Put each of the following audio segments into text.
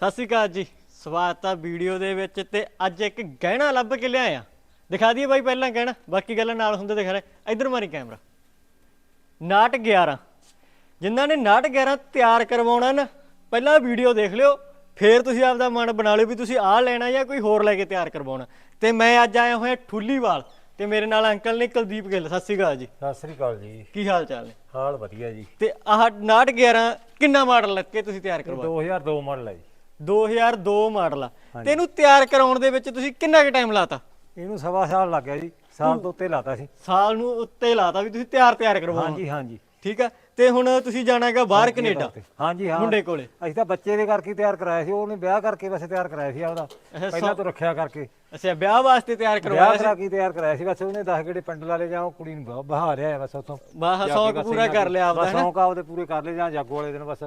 ਸਤਿ ਸ਼੍ਰੀ ਅਕਾਲ ਜੀ। ਸਵਾਗਤ ਆ ਵੀਡੀਓ ਦੇ ਵਿੱਚ ਤੇ ਅੱਜ ਇੱਕ ਗਹਿਣਾ ਲੱਭ ਕੇ ਲਿਆਇਆ। ਦਿਖਾ ਦਈਏ ਬਾਈ ਪਹਿਲਾਂ ਗਹਿਣਾ ਬਾਕੀ ਗੱਲਾਂ ਨਾਲ ਹੁੰਦੇ ਦਿਖਾ ਰਹੇ। ਇਧਰ ਮਾਰੀ ਕੈਮਰਾ। ਨਾਟ 11 ਜਿਨ੍ਹਾਂ ਨੇ ਨਾਟ 11 ਤਿਆਰ ਕਰਵਾਉਣਾ ਨਾ ਪਹਿਲਾਂ ਵੀਡੀਓ ਦੇਖ ਲਿਓ ਫੇਰ ਤੁਸੀਂ ਆਪਦਾ ਮਨ ਬਣਾ ਲਿਓ ਵੀ ਤੁਸੀਂ ਆਹ ਲੈਣਾ ਜਾਂ ਕੋਈ ਹੋਰ ਲੈ ਕੇ ਤਿਆਰ ਕਰਵਾਉਣਾ। ਤੇ ਮੈਂ ਅੱਜ ਆਇਆ ਹੋਇਆ ਠੁੱਲੀਵਾਲ ਤੇ ਮੇਰੇ ਨਾਲ ਅੰਕਲ ਨੇ ਕੁਲਦੀਪ ਗਿੱਲ। ਸਤਿ ਸ਼੍ਰੀ ਅਕਾਲ ਜੀ। ਸਤਿ ਸ੍ਰੀ ਅਕਾਲ ਜੀ। ਕੀ ਹਾਲ ਚਾਲ ਨੇ? ਹਾਲ ਵਧੀਆ ਜੀ। ਤੇ ਆਹ ਨਾਟ 11 ਕਿੰਨਾ ਮਾਡਲ ਲੱਗ ਕੇ ਤੁਸੀਂ ਤਿਆਰ ਕਰਵਾਇਆ 2002 ਮਾਡਲ ਹੈ ਜੀ। 2002 ਮਾਡਲ ਆ। ਤੇ ਇਹਨੂੰ ਤਿਆਰ ਕਰਾਉਣ ਦੇ ਵਿੱਚ ਤੁਸੀਂ ਕਿੰਨਾ ਕੁ ਟਾਈਮ ਲਾਤਾ? ਇਹਨੂੰ ਸਵਾ ਸਾਲ ਲੱਗ ਗਿਆ ਜੀ। ਸਾਲ ਤੋਂ ਉੱਤੇ ਲਾਤਾ ਸੀ। ਸਾਲ ਨੂੰ ਉੱਤੇ ਲਾਤਾ ਵੀ ਤੁਸੀਂ ਤਿਆਰ ਤਿਆਰ ਕਰਵਾਉਣਾ। ਹਾਂਜੀ ਹਾਂਜੀ। ਠੀਕ ਆ? ਤੇ ਹੁਣ ਤੁਸੀਂ ਜਾਣਾ ਹੈਗਾ ਬਾਹਰ ਕੈਨੇਡਾ। ਹਾਂਜੀ ਹਾਂ। ਮੁੰਡੇ ਕੋਲੇ। ਅਸੀਂ ਤਾਂ ਬੱਚੇ ਦੇ ਕਰਕੇ ਤਿਆਰ ਕਰਾਇਆ ਸੀ। ਉਹਨੇ ਵਿਆਹ ਕਰਕੇ ਵੈਸੇ ਤਿਆਰ ਕਰਾਇਆ ਸੀ ਉਹਦਾ ਅੱਛਾ, ਪਹਿਲਾਂ ਤੋਂ ਰੱਖਿਆ ਕਰਕੇ। ਅੱਛਾ ਵਿਆਹ ਵਾਸਤੇ ਤਿਆਰ ਕਰਵਾਇਆ ਵਿਆਹ ਕਰਾ ਕੇ ਤਿਆਰ ਕਰਾਇਆ ਸੀ। ਬਸ ਉਹਨੇ 10 ਗੇੜੇ ਪਿੰਡ ਲਾਲੇ ਜਾਂ ਉਹ ਕੁੜੀ ਨੂੰ ਬਹਾ- ਬਹਾ ਰਿਹਾ ਬਸ ਉੱਥੋਂ। ਬਾਹ ਸ਼ੌਕ ਪੂਰਾ ਕਰ ਲਿਆ ਆਪਦਾ ਬਸ ਸ਼ੌਂਕ ਆਪਦੇ ਪੂਰੇ ਕਰ ਲਏ ਜਾਂ ਜਾਗੋ ਵਾਲੇ ਦਿਨ ਬਸ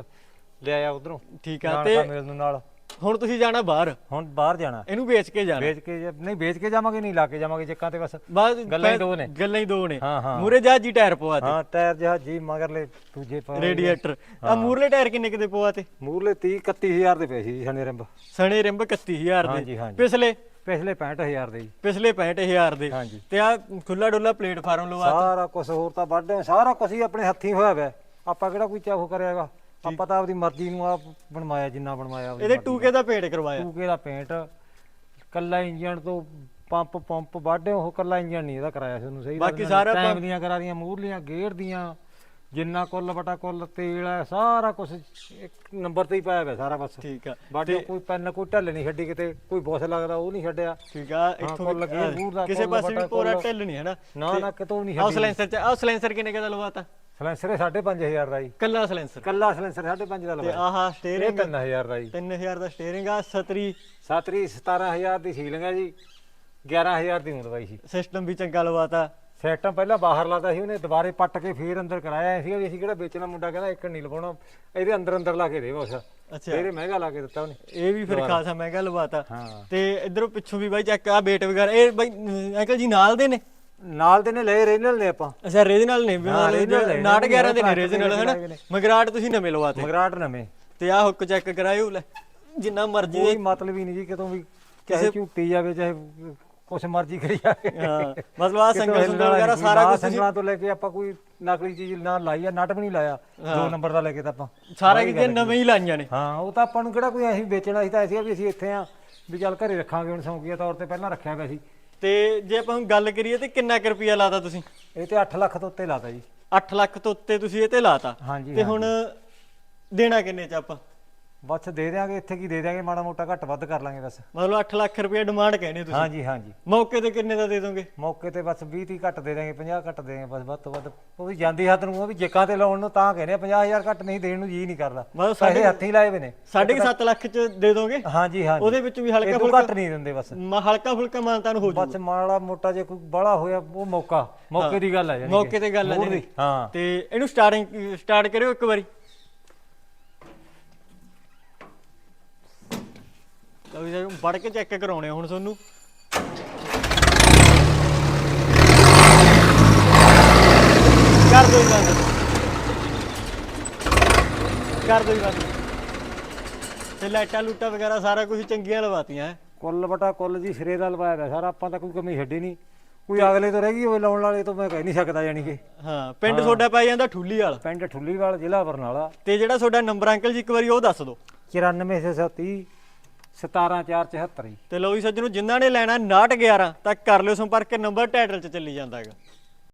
ਲਿਆਇਆ ਉਧਰੋਂ। ਠੀਕ ਆ ਤੇ ਮੇਲ ਨੂੰ ਨਾਲ। ਹੁਣ ਤੁਸੀਂ ਜਾਣਾ ਬਾਹਰ? ਹੁਣ ਬਾਹਰ ਜਾਣਾ। ਇਹਨੂੰ ਵੇਚ ਕੇ ਜਾਣਾ। ਵੇਚ ਕੇ ਨਹੀਂ ਵੇਚ ਕੇ ਜਾਵਾਂਗੇ ਨਹੀਂ ਲਾ ਕੇ ਜਾਵਾਂਗੇ ਚੱਕਾਂ ਤੇ ਬਸ। ਬਾਅਦ ਗੱਲਾਂ ਹੀ ਦੋ ਨੇ। ਗੱਲਾਂ ਹੀ ਦੋ ਨੇ। ਹਾਂ, ਹਾਂ। ਮੂਰੇ ਜਹਾਜੀ ਟਾਇਰ ਪਵਾ ਤੇ। ਹਾਂ ਟਾਇਰ ਜਿਹਾ ਜੀ ਮਗਰਲੇ ਦੂਜੇ ਪਾ ਰੇਡੀਏਟਰ। ਆ ਮੂਰਲੇ ਟਾਇਰ ਕਿੰਨੇ ਕਿਤੇ ਪਵਾ ਤੇ? ਮੂਰਲੇ 30 31000 ਦੇ ਪਏ ਸੀ ਸਣੇ ਰਿੰਬ। ਸਣੇ ਰਿੰਬ 31000 ਹਾਂਜੀ, ਦੇ। ਹਾਂਜੀ। ਪਿਛਲੇ? ਪਿਛਲੇ 65000 ਦੇ ਜੀ। ਪਿਛਲੇ 65000 ਦੇ। ਹਾਂਜੀ। ਤੇ ਆ ਖੁੱਲਾ ਡੁੱਲਾ ਪਲੇਟਫਾਰਮ ਲਵਾ ਸਾਰਾ ਕੁਝ ਹੋਰ ਤਾਂ ਵੱਡੇ ਸਾਰਾ ਕੁਝ ਹੀ ਆਪਣੇ ਹੱਥੀਂ ਹੋਇਆ ਵੈ। ਆਪਾਂ ਕਿਹੜਾ ਕੋਈ ਚਾਹੋ ਕਰਿਆਗਾ ਆਪਾਂ ਤਾਂ ਆਪਦੀ ਮਰਜ਼ੀ ਨੂੰ ਆਪ ਬਣਵਾਇਆ ਜਿੰਨਾ ਬਣਵਾਇਆ ਆਪਦੀ ਇਹਦੇ ਮਰਜ਼ੀ ਟੂਕੇ ਦਾ ਪੇਂਟ ਕਰਵਾਇਆ। ਟੂਕੇ ਦਾ ਪੇਂਟ ਕੱਲਾ ਇੰਜਨ ਤੋਂ ਪੰਪ ਪੰਪ ਵਾਢੇ ਉਹ ਕੱਲਾ ਇੰਜਨ ਨਹੀਂ ਇਹਦਾ ਕਰਾਇਆ ਸੀ ਉਹਨੂੰ ਸਹੀ ਬਾਕੀ ਸਾਰਾ ਟਾਈਮ ਦੀਆਂ ਕਰਾ ਦੀਆਂ ਮੂਰਲੀਆਂ ਗੇਅਰ ਦੀਆਂ ਜਿੰਨਾ ਕੁੱਲ ਬਟਾ ਕੁੱਲ ਤੇਲ ਹੈ ਸਾਰਾ ਕੁਝ ਇੱਕ ਨੰਬਰ ਤੇ ਹੀ ਪਾਇਆ ਹੋਇਆ ਸਾਰਾ ਬਸ। ਠੀਕ ਆ। ਬਾਡੀ ਕੋਈ ਪੈਨ ਕੋਈ ਢੱਲ ਨਹੀਂ ਛੱਡੀ ਕਿਤੇ ਕੋਈ ਬੁਸ ਲੱਗਦਾ ਉਹ ਨਹੀਂ ਛੱਡਿਆ। ਠੀਕ ਆ ਇੱਥੋਂ ਕੁੱਲ ਵੀ- ਦਾ ਕਿਸੇ ਕੁੱਲ ਪਾਸੇ ਵੀ ਪੂਰਾ ਕੁੱਲ। ਢਿੱਲ ਨਹੀਂ ਹੈ ਨਾ। ਨਾ ਨਾ ਕਿਤੋਂ ਨਹੀਂ ਆਹ ਛੱਡੀ। ਸਲੈਂਸਰ ਚ ਆਹ ਸਲੈਂਸਰ ਕਿੰਨੇ ਕਦਾ ਲਵਾਤਾ? ਸਲੈਂਸਰ 5500 ਦਾ ਜੀ। ਕੱਲਾ ਸਲੈਂਸਰ। ਕੱਲਾ ਸਲੈਂਸਰ 5.5 ਦਾ ਤੇ ਲਵਾਇਆ ਆਹ ਇਹ ਸਟੀਅਰਿੰਗ 3000 ਦਾ ਜੀ। 3000 ਦਾ ਸਟੀਅਰਿੰਗ ਆ ਸਤਰੀ ਸਤਰੀ 17000 ਦੀ ਸੀਲਿੰਗ ਹੈ ਜੀ। 11000 ਦੀ ਉਂਦਵਾਈ ਸੀ ਸਿਸਟਮ ਵੀ ਚੰਗਾ ਲਵਾਤਾ। ਸੈਟਮ ਪਹਿਲਾਂ ਬਾਹਰ ਲਾਤਾ ਸੀ ਉਹਨੇ ਦੁਬਾਰੇ ਪੱਟ ਕੇ ਫੇਰ ਅੰਦਰ ਕਰਾਇਆ ਸੀ। ਵੀ ਅਸੀਂ ਕਿਹੜਾ ਵੇਚਣਾ ਮੁੰਡਾ ਕਹਿੰਦਾ ਇੱਕ ਨਹੀਂ ਲਵਾਉਣਾ। ਇਹਦੇ ਅੰਦਰ ਅੰਦਰ ਲਾ ਕੇ ਦੇ ਬਸ। ਅੱਛਾ। ਫੇਰ ਇਹ ਮਹਿੰਗਾ ਲਾ ਕੇ ਦਿੱਤਾ ਉਹਨੇ। ਇਹ ਵੀ ਫਿਰ ਖਾਸਾ ਮਹਿੰਗਾ ਲਵਾਤਾ। ਹਾਂ। ਤੇ ਇਧਰੋਂ ਪਿੱਛੋਂ ਵੀ ਬਾਈ ਚੱਕ ਆ ਬੇਟ ਵਗੈਰਾ। ਇਹ ਬਾਈ ਅਮ, ਅੰਕਲ ਜੀ ਨਾਲ ਦੇ ਨੇ? ਨਾਲ ਦੇ ਨੇ ਲਏ ਰੇਨਲ ਨੇ ਆਪਾਂ। ਅੱਛਾ ਰੀਜਨਲ ਨੇ ਵੀ ਹਾਂ, original ਨੇ, ਨਾਟ 11 ਦੇ ਨੇ ਰੀਜਨਲ ਨੇ। ਮਗਰਾਟ ਤੁਸੀਂ ਨਵੇਂ ਲਵਾਤੇ ਮਗਰਾਟ ਨਵੇਂ। ਤੇ ਆਹ ਹੁੱਕ ਚੈੱਕ ਕਰਾਇਓ ਲੈ ਜਿੰਨਾ ਮਰਜ਼ੀ ਕੋਈ ਮਤਲਬ ਹੀ ਨਹੀਂ ਜੀ ਕਿਤੋਂ ਵੀ ਕਿਸੇ ਝੂਟੀ ਜਾਵੇ ਚਾਹੇ ਕੁਛ ਮਰਜ਼ੀ ਕਰੀ ਜਾਵੇ। ਹਾਂ ਮਤਲਬ ਆ ਸੰਗਲ ਸੁੰਗਲ ਵਗੈਰਾ ਸਾਰਾ ਕੁਝ ਸੰਗਲਾਂ ਤੋਂ ਲੈ ਕੇ ਆਪਾਂ ਕੋਈ ਨਕਲੀ ਚੀਜ਼ ਨਾ ਲਾਈ ਆ ਨਟ ਵੀ ਨਹੀਂ ਲਾਇਆ ਦੋ ਨੰਬਰ ਦਾ ਲੈ ਕੇ ਤਾਂ ਆਪਾਂ। ਸਾਰਾ ਕੁਝ ਨਵੇਂ ਹੀ ਲਾਈਆਂ ਨੇ। ਹਾਂ ਉਹ ਤਾਂ ਆਪਾਂ ਨੂੰ ਕਿਹੜਾ ਕੋਈ ਅਸੀਂ ਵੇਚਣਾ ਸੀ ਤਾਂ ਅਸੀਂ ਵੀ ਅਸੀਂ ਇੱਥੇ ਆ ਵੀ ਚੱਲ ਘਰੇ ਰੱਖਾਂਗੇ ਹੁਣ ਸ਼ੌਂਕੀਆ ਤੌਰ ਤੇ ਪਹਿਲਾਂ ਰੱਖਿਆ ਹੋਇਆ ਸੀ। ਤੇ ਜੇ ਆਪਾਂ ਹੁਣ ਗੱਲ ਕਰੀਏ ਤੇ ਕਿੰਨਾ ਕੁ ਰੁਪਿਆ ਲਾਤਾ ਤੁਸੀਂ? ਇਹ ਤੇ 8 ਲੱਖ ਤੋਂ ਉੱਤੇ ਲਾਤਾ ਜੀ। 8 ਲੱਖ ਤੋਂ ਉੱਤੇ ਤੁਸੀਂ ਇਹ ਤੇ ਲਾਤਾ। ਹਾਂਜੀ ਤੇ ਹੁਣ ਦੇਣਾ ਕਿੰਨੇ ਚ ਆਪਾਂ? ਬਸ ਦੇ ਦਿਆਂਗੇ ਇੱਥੇ ਕੀ ਦੇ ਦਿਆਂਗੇ ਮਾੜਾ ਮੋਟਾ ਘੱਟ ਵੱਧ ਕਰ ਲਾਂਗੇ ਬਸ। ਮਤਲਬ 8 ਲੱਖ ਰੁਪਏ ਡਿਮਾਂਡ ਕਹਿੰਦੇ ਤੁਸੀਂ। ਹਾਂਜੀ ਹਾਂਜੀ। ਮੌਕੇ ਤੇ ਕਿੰਨੇ ਦਾ ਦੇ ਦੋਗੇ? ਮੌਕੇ ਤੇ ਬਸ 20 30 ਘੱਟ ਦੇ ਦਿਆਂਗੇ 50 ਘੱਟ ਦੇ ਦਿਆਂਗੇ ਬਸ ਵੱਧ ਤੋਂ ਵੱਧ। ਉਹ ਵੀ ਜਾਂਦੀ ਹੱਥ ਨੂੰ ਉਹ ਵੀ ਜੇਕਾਂ ਤੇ ਲਾਉਣ ਨੂੰ ਤਾਂ ਕਹਿੰਦੇ ਆ 50000 ਘੱਟ ਨਹੀਂ ਦੇਣ ਨੂੰ ਜੀ ਨਹੀਂ ਕਰਦਾ। ਮਤਲਬ ਸਾਡੇ ਹੱਥੀਂ ਲਾਏ ਵੇ ਨੇ। ਸਾਢੇ ਕੁ ਸੱਤ ਲੱਖ ਚ ਦੇ ਦੋਗੇ? ਹਾਂਜੀ ਹਾਂਜੀ। ਉਹਦੇ ਵਿੱਚ ਵੀ ਹਲਕਾ ਇਹ ਤੋਂ ਫੁਲਕਾ ਘੱਟ ਨਹੀਂ ਦਿੰਦੇ ਬਸ। ਮ- ਹਲਕਾ ਫੁਲਕਾ ਮਾਨਤਾ ਨੂੰ ਹੋ ਜੂ ਬਸ ਮਾੜਾ ਮੋਟਾ ਜੇ ਕੋਈ ਬੜਾ ਹੋਇਆ ਉਹ ਮੌਕਾ। ਮੌਕੇ ਦੀ ਗੱਲ ਹੈ ਜਾਨੀ ਮੌਕੇ ਤੇ ਗੱਲ ਆ। ਦੀ, ਹਾਂ। ਤੇ ਇਹਨੂੰ ਸਟਾਰਟਿੰਗ ਸਟਾਰਟ ਕਰਿਓ ਇੱਕ ਵਾਰੀ। ਲਓ ਜੀ ਵੜ ਕੇ ਚੈੱਕ ਕਰਾਉਣੇ ਆ ਹੁਣ ਤੁਹਾਨੂੰ। ਕਰ ਦੋ ਜੀ ਬੰਦ। ਕਰ ਦੋ ਜੀ ਬੰਦ। ਤੇ ਲਾਈਟਾਂ ਲੂਟਾਂ ਵਗੈਰਾ ਸਾਰਾ ਕੁਝ ਚੰਗੀਆਂ ਲਵਾਤੀਆਂ ਹੈ। ਕੁੱਲ ਬਟਾ ਕੁੱਲ ਜੀ ਸਿਰੇ ਦਾ ਲਵਾਇਆ ਹੋਇਆ ਸਾਰਾ ਆਪਾਂ ਤਾਂ ਕੋਈ ਕਮੀ ਛੱਡੀ ਨਹੀਂ। ਕੋਈ ਅਗਲੇ ਤੋਂ ਰਹਿ ਗਈ ਹੋਵੇ ਲਾਉਣ ਵਾਲੇ ਤੋਂ ਮੈਂ ਕਹਿ ਨਹੀਂ ਸਕਦਾ ਜਾਨੀ ਕਿ। ਹਾਂ ਪਿੰਡ ਤੁਹਾਡਾ ਪੈ ਜਾਂਦਾ ਠੁੱਲੀ ਵਾਲਾ। ਪਿੰਡ ਠੁੱਲੀਵਾਲ ਜ਼ਿਲ੍ਹਾ ਬਰਨਾਲਾ। ਤੇ ਜਿਹੜਾ ਤੁਹਾਡਾ ਨੰਬਰ ਅੰਕਲ ਜੀ ਇੱਕ ਵਾਰੀ ਉਹ ਦੱਸ ਦਿਓ। 94630 17474 ਜੀ। ਤੇ ਲਓ ਜੀ ਸੱਜਣੋ, ਜਿਨ੍ਹਾਂ ਨੇ ਲੈਣਾ 911 ਤਾਂ ਕਰ ਲਿਓ ਸੰਪਰਕ, ਨੰਬਰ ਟਾਈਟਲ 'ਚ ਚੱਲੀ ਜਾਂਦਾ ਹੈਗਾ।